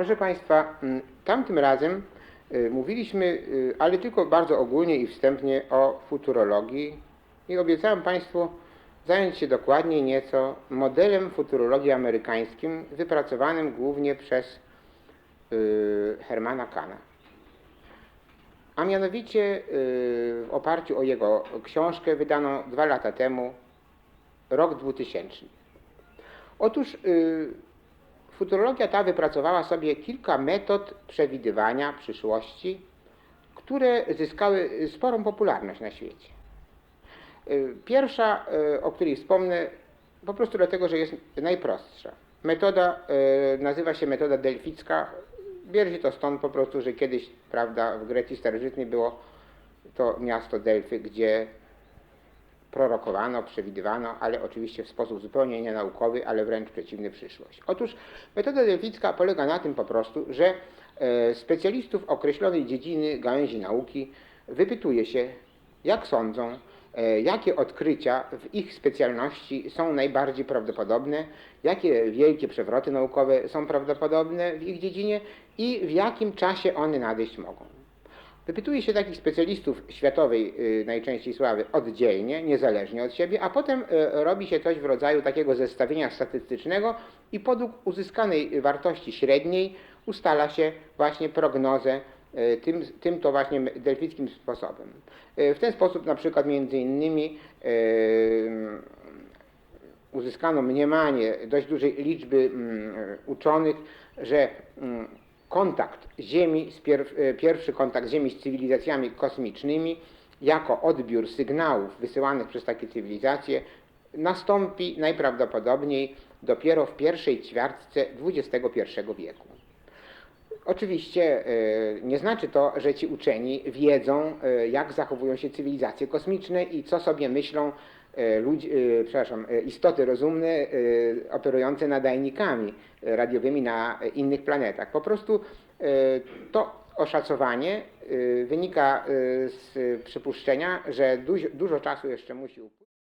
Proszę Państwa, mm, tamtym razem y, mówiliśmy, y, ale tylko bardzo ogólnie i wstępnie o futurologii i obiecałem Państwu zająć się dokładniej nieco modelem futurologii amerykańskim wypracowanym głównie przez y, Hermana Kana. A mianowicie w oparciu o jego książkę wydaną dwa lata temu, rok 2000. Otóż futurologia ta wypracowała sobie kilka metod przewidywania przyszłości, które zyskały sporą popularność na świecie. Y, Pierwsza, y, o której wspomnę, po prostu dlatego, że jest najprostsza. Metoda y, nazywa się metoda delficka. Bierze się to stąd po prostu, że kiedyś, prawda, w Grecji starożytnej było to miasto Delfy, gdzie prorokowano, przewidywano, ale oczywiście w sposób zupełnie nienaukowy, ale wręcz przeciwny przyszłość. Otóż metoda delficka polega na tym po prostu, że e, specjalistów określonej dziedziny, gałęzi nauki wypytuje się, jak sądzą, e, jakie odkrycia w ich specjalności są najbardziej prawdopodobne, jakie wielkie przewroty naukowe są prawdopodobne w ich dziedzinie i w jakim czasie one nadejść mogą. Wypytuje się takich specjalistów światowej y, najczęściej sławy oddzielnie, niezależnie od siebie, a potem y, robi się coś w rodzaju takiego zestawienia statystycznego i podług uzyskanej wartości średniej ustala się właśnie prognozę y, tym, tym to właśnie delfickim sposobem. W ten sposób na przykład między innymi uzyskano mniemanie dość dużej liczby mm, uczonych, że mm, kontakt Ziemi, e, pierwszy kontakt Ziemi z cywilizacjami kosmicznymi, jako odbiór sygnałów wysyłanych przez takie cywilizacje, nastąpi najprawdopodobniej dopiero w pierwszej ćwiartce XXI wieku. Oczywiście e, nie znaczy to, że ci uczeni wiedzą, e, jak zachowują się cywilizacje kosmiczne i co sobie myślą ludzi, e, przepraszam, e, istoty rozumne e, operujące nadajnikami radiowymi na e, innych planetach. Po prostu e, to oszacowanie e, wynika e, z przypuszczenia, że dużo, dużo czasu jeszcze musi upłynąć.